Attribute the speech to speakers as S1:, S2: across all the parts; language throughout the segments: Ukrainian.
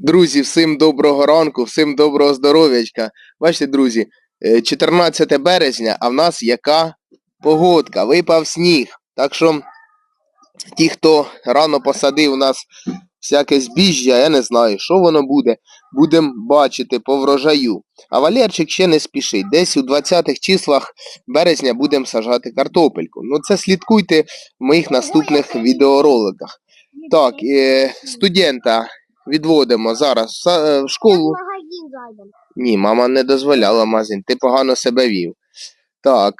S1: Друзі, всім доброго ранку, всім доброго здоров'ячка. Бачите, друзі, е, 14 березня, а в нас яка погодка, випав сніг. Так що ті, хто рано посадив у нас всяке збіжжя, я не знаю, що воно буде, будемо бачити по врожаю. А Валерчик ще не спішить. Десь у 20-х числах березня будемо сажати картопельку. Ну це слідкуйте в моїх наступних відеороликах. Так, е, студента відводимо зараз са- е, в школу.
S2: магазин зайдемо.
S1: Ні, мама не дозволяла магазин, ти погано себе вів. Так.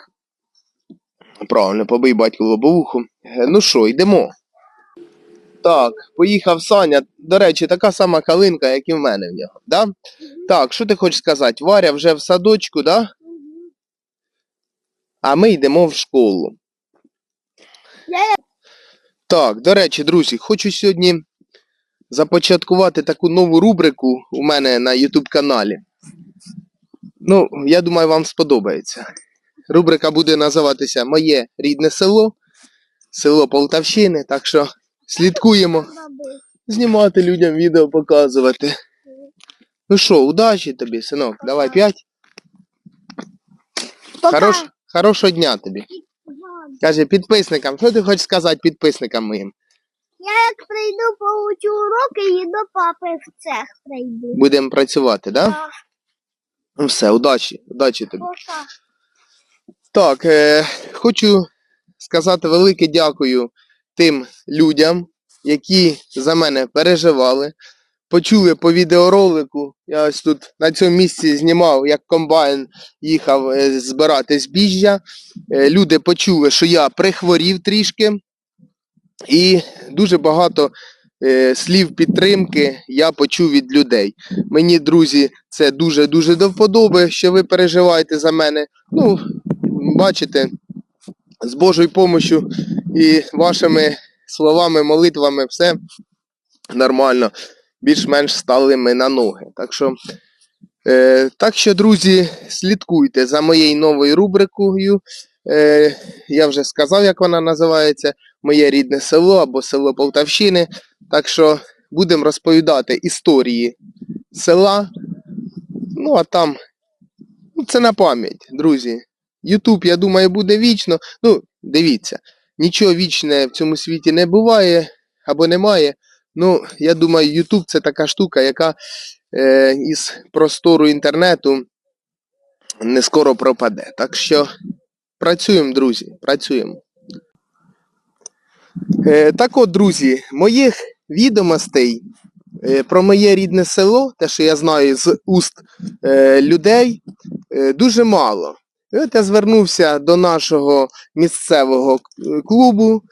S1: Правильно, побий батьку лобовуху. Е, Ну що, йдемо. Так, поїхав Саня. До речі, така сама калинка, як і в мене в нього. Да? Так, що ти хочеш сказати? Варя вже в садочку, да? а ми йдемо в школу.
S2: Я-
S1: Так, до речі, друзі, хочу сьогодні започаткувати таку нову рубрику у мене на YouTube каналі. Ну, я думаю, вам сподобається. Рубрика буде називатися Моє рідне село, село Полтавщини. Так що слідкуємо, знімати людям відео, показувати. Ну що, удачі тобі, синок. Давай п'ять. Хорош, хорошого дня тобі. Каже підписникам, що ти хочеш сказати підписникам моїм?
S2: Я як прийду, получу уроки і до папи в цех прийду.
S1: Будемо працювати, да?
S2: Так,
S1: Ну все, удачі, удачі тобі.
S2: пока.
S1: Так, е, хочу сказати велике дякую тим людям, які за мене переживали, почули по відеоролику. Я ось тут на цьому місці знімав, як комбайн їхав е, збирати збіжжя. Е, люди почули, що я прихворів трішки, і дуже багато е, слів підтримки я почув від людей. Мені, друзі, це дуже-дуже до вподоби, що ви переживаєте за мене. Ну, бачите, з Божою помощю і вашими словами, молитвами, все нормально. Більш-менш стали ми на ноги. Так що, е, так що, друзі, слідкуйте за моєю новою рубрикою. Е, я вже сказав, як вона називається. Моє рідне село або село Полтавщини. Так що будемо розповідати історії села. Ну, а там ну, це на пам'ять, друзі. Ютуб, я думаю, буде вічно. Ну, дивіться, нічого вічне в цьому світі не буває або немає. Ну, я думаю, Ютуб це така штука, яка е, із простору інтернету не скоро пропаде. Так що працюємо, друзі, працюємо. Е, так от, друзі, моїх відомостей е, про моє рідне село, те, що я знаю з уст е, людей, дуже мало. І от я звернувся до нашого місцевого клубу,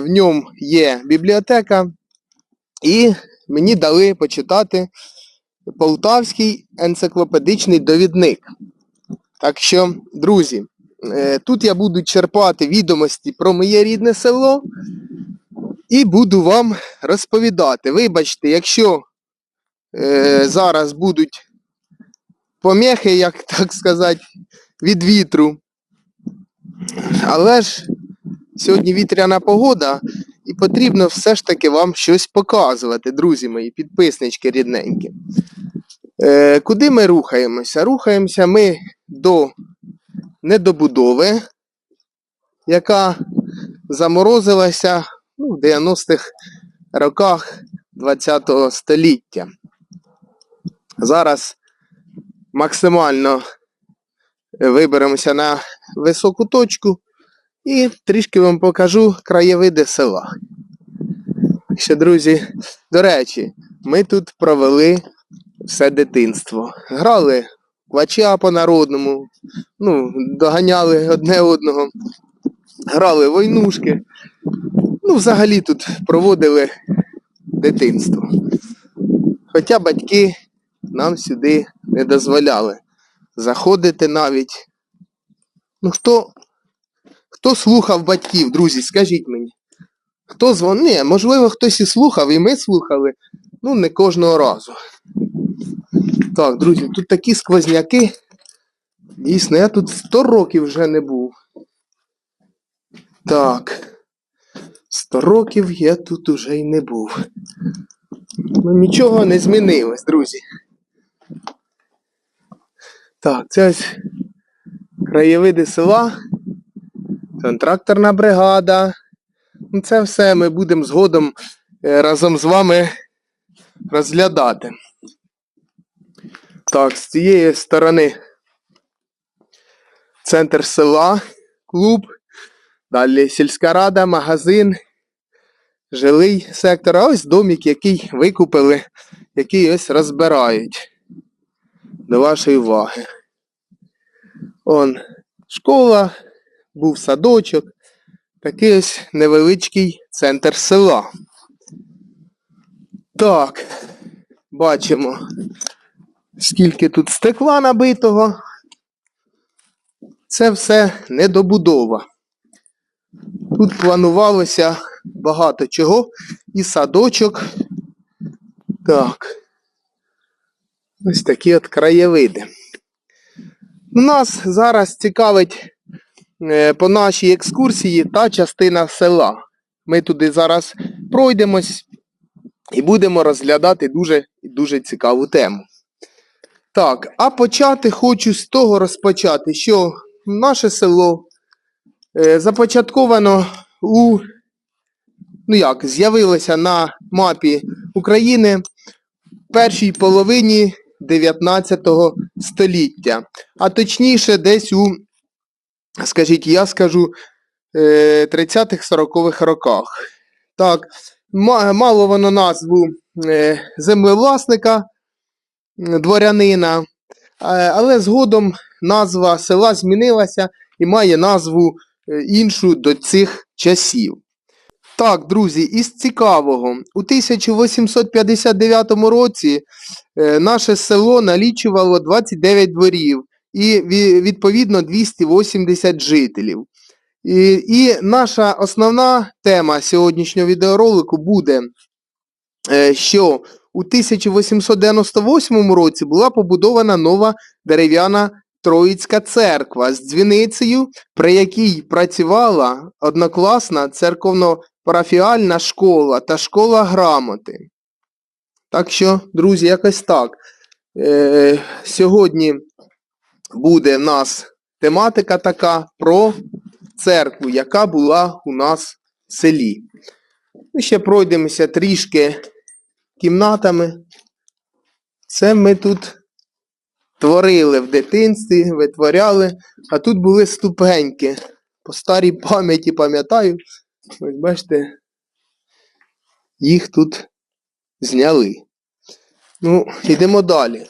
S1: в ньому є бібліотека, і мені дали почитати Полтавський енциклопедичний довідник. Так що, друзі, тут я буду черпати відомості про моє рідне село і буду вам розповідати. Вибачте, якщо е, зараз будуть помехи, як так сказати, від вітру. Але ж сьогодні вітряна погода, і потрібно все ж таки вам щось показувати, друзі мої, підписнички рідненькі. Е, куди ми рухаємося? Рухаємося ми до недобудови, яка заморозилася ну, в 90-х роках ХХ століття. Зараз максимально виберемося на високу точку і трішки вам покажу краєвиди села. Що, друзі, до речі, ми тут провели все дитинство. Грали квача по-народному, ну, доганяли одне одного, грали войнушки. Ну, взагалі тут проводили дитинство. Хоча батьки нам сюди не дозволяли заходити навіть. Ну, хто, хто слухав батьків, друзі, скажіть мені. Хто дзвонив? Можливо, хтось і слухав, і ми слухали, ну не кожного разу. Так, друзі, тут такі сквозняки. Дійсно, я тут 100 років вже не був. Так. 100 років я тут уже й не був. Ну, нічого не змінилось, друзі. Так, це ось краєвиди села. Це тракторна бригада. Ну, Це все ми будемо згодом е, разом з вами розглядати. Так, з цієї сторони центр села, клуб, далі сільська рада, магазин, жилий сектор, а ось домик, який викупили, який ось розбирають. До вашої уваги. Он школа, був садочок, такий ось невеличкий центр села. Так, бачимо, скільки тут стекла набитого. Це все недобудова. Тут планувалося багато чого. І садочок. Так. Ось такі от краєвиди. Нас зараз цікавить е, по нашій екскурсії та частина села. Ми туди зараз пройдемось і будемо розглядати дуже дуже цікаву тему. Так, а почати хочу з того розпочати, що наше село е, започатковано у, ну як, з'явилося на мапі України в першій половині 19 століття. А точніше, десь у, скажіть, я скажу, е, 30-40-х роках. Так, мало воно назву е, землевласника, дворянина, е, але згодом назва села змінилася і має назву е, іншу до цих часів. Так, друзі, із цікавого, у 1859 році е, наше село налічувало 29 дворів і відповідно 280 жителів. І, і наша основна тема сьогоднішнього відеоролику буде, е, що у 1898 році була побудована нова дерев'яна Троїцька церква з дзвіницею, при якій працювала однокласна церковно-парафіальна школа та школа грамоти. Так що, друзі, якось так. Е, сьогодні буде в нас тематика така про церкву, яка була у нас в селі. Ми ще пройдемося трішки кімнатами. Це ми тут творили в дитинстві, витворяли, а тут були ступеньки. По старій пам'яті пам'ятаю. Ось бачите, їх тут зняли. Ну, йдемо далі.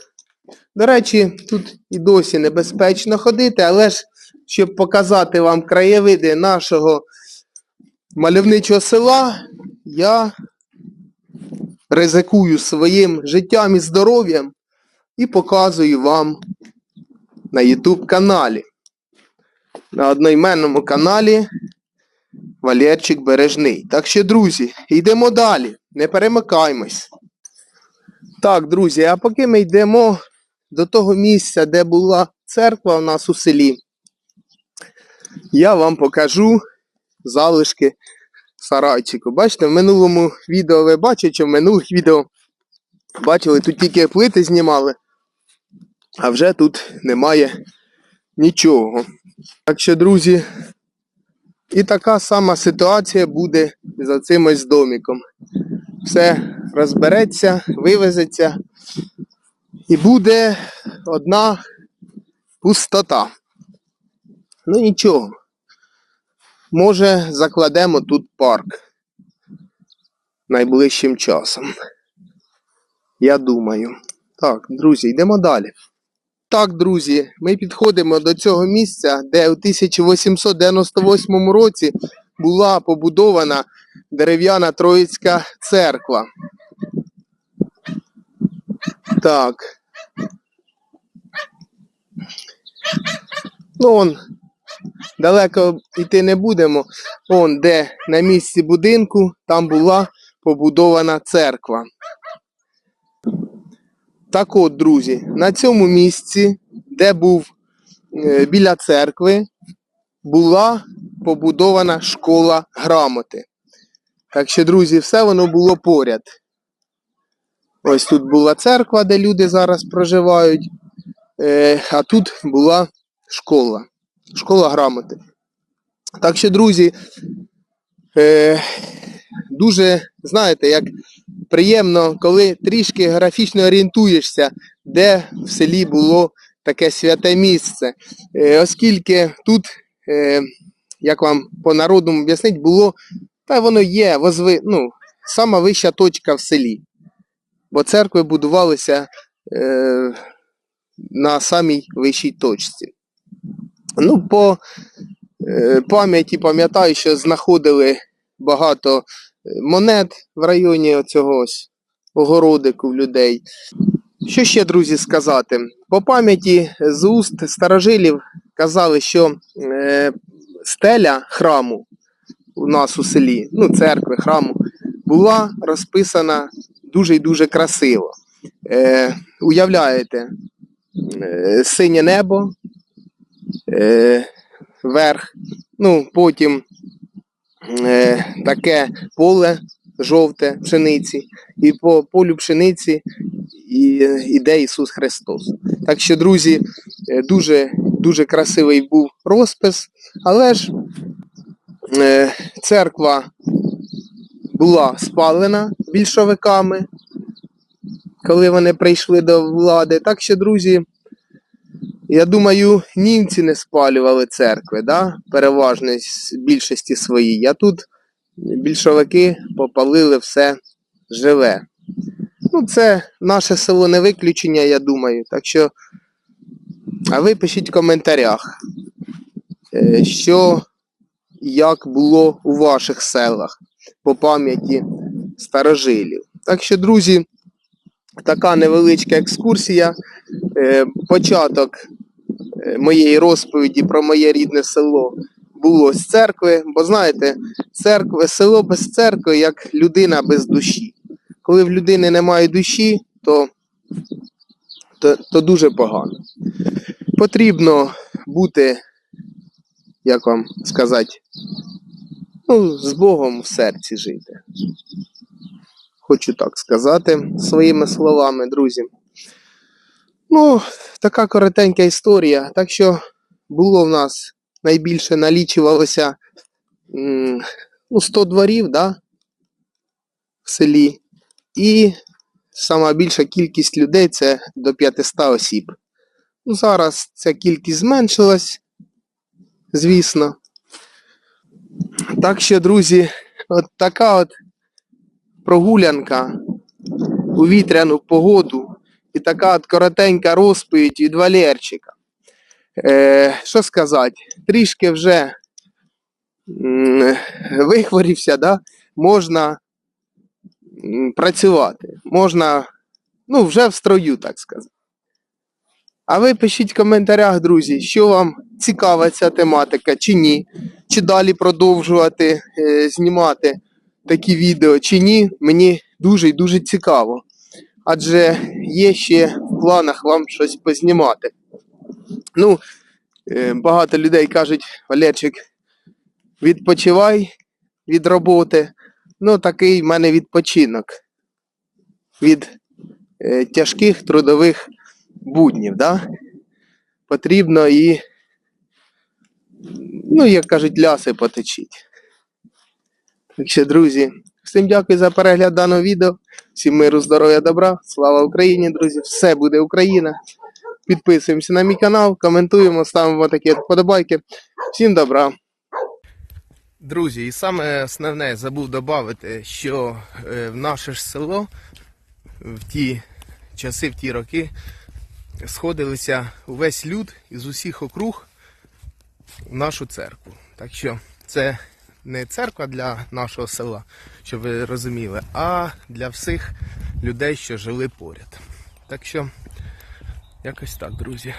S1: До речі, тут і досі небезпечно ходити, але ж, щоб показати вам краєвиди нашого мальовничого села, я ризикую своїм життям і здоров'ям і показую вам на YouTube каналі. На одноіменному каналі Валерчик Бережний. Так що, друзі, йдемо далі. Не перемикаймось. Так, друзі, а поки ми йдемо до того місця, де була церква у нас у селі, я вам покажу залишки сарайчику. Бачите, в минулому відео ви бачите, що в минулих відео бачили, тут тільки плити знімали, а вже тут немає нічого. Так що, друзі, і така сама ситуація буде за цим ось домиком. Все розбереться, вивезеться, і буде одна пустота. Ну нічого. Може, закладемо тут парк найближчим часом. Я думаю. Так, друзі, йдемо далі. Так, друзі, ми підходимо до цього місця, де у 1898 році була побудована дерев'яна Троїцька церква. Так. Ну, он, далеко йти не будемо. Он, де на місці будинку, там була побудована церква. Так от, друзі, на цьому місці, де був е, біля церкви, була побудована школа грамоти. Так що, друзі, все воно було поряд. Ось тут була церква, де люди зараз проживають. Е, а тут була школа. Школа грамоти. Так що, друзі, е, дуже, знаєте, як приємно, коли трішки графічно орієнтуєшся, де в селі було таке святе місце. Е, оскільки тут, е, як вам по-народному об'яснити, було, та воно є, возви, ну, сама вища точка в селі. Бо церкви будувалися е, на самій вищій точці. Ну, по е, пам'яті пам'ятаю, що знаходили багато е, монет в районі оцього ось огородику людей. Що ще, друзі, сказати? По пам'яті з уст старожилів казали, що е, стеля храму у нас у селі, ну, церкви, храму, була розписана дуже і дуже красиво. Е, уявляєте, е, синє небо, е, верх, ну, потім е, таке поле жовте пшениці, і по полю пшениці і, іде Ісус Христос. Так що, друзі, е, дуже, дуже красивий був розпис, але ж е, церква була спалена більшовиками, коли вони прийшли до влади. Так що, друзі, я думаю, німці не спалювали церкви, да? переважно більшості своїй. А тут більшовики попалили все живе. Ну, це наше село не виключення, я думаю. Так що, а ви пишіть в коментарях, е, що як було у ваших селах по пам'яті старожилів. Так що, друзі, така невеличка екскурсія. Е, Початок моєї розповіді про моє рідне село було з церкви, бо знаєте, церкви, село без церкви як людина без душі. Коли в людини немає душі, то, то, то дуже погано. Потрібно бути, як вам сказати, ну, з Богом в серці жити. Хочу так сказати своїми словами, друзі. Ну, така коротенька історія. Так що було в нас найбільше налічувалося ну, 100 дворів, да, в селі. І сама більша кількість людей це до 500 осіб. Ну, зараз ця кількість зменшилась, звісно. Так що, друзі, от така от прогулянка у вітряну погоду і така от коротенька розповідь від Валерчика. Е, що сказати, трішки вже м, вихворівся, да? можна працювати, можна, ну, вже в строю, так сказати. А ви пишіть в коментарях, друзі, що вам цікава ця тематика, чи ні, чи далі продовжувати е, знімати такі відео, чи ні, мені дуже і дуже цікаво. Адже є ще в планах вам щось познімати. Ну, е, багато людей кажуть, Валерчик, відпочивай від роботи. Ну, такий в мене відпочинок від е, тяжких трудових буднів. Да? Потрібно і, ну, як кажуть, ляси потечіть. Так що, друзі, всім дякую за перегляд даного відео. Всім миру, здоров'я, добра. Слава Україні, друзі! Все буде Україна. Підписуємося на мій канал, коментуємо, ставимо такі вподобайки. Всім добра. Друзі, і саме основне забув додати, що е, в наше ж село в ті часи, в ті роки сходилися увесь люд із усіх округ в нашу церкву. Так що це не церква для нашого села, щоб ви розуміли, а для всіх людей, що жили поряд. Так що, якось так, друзі.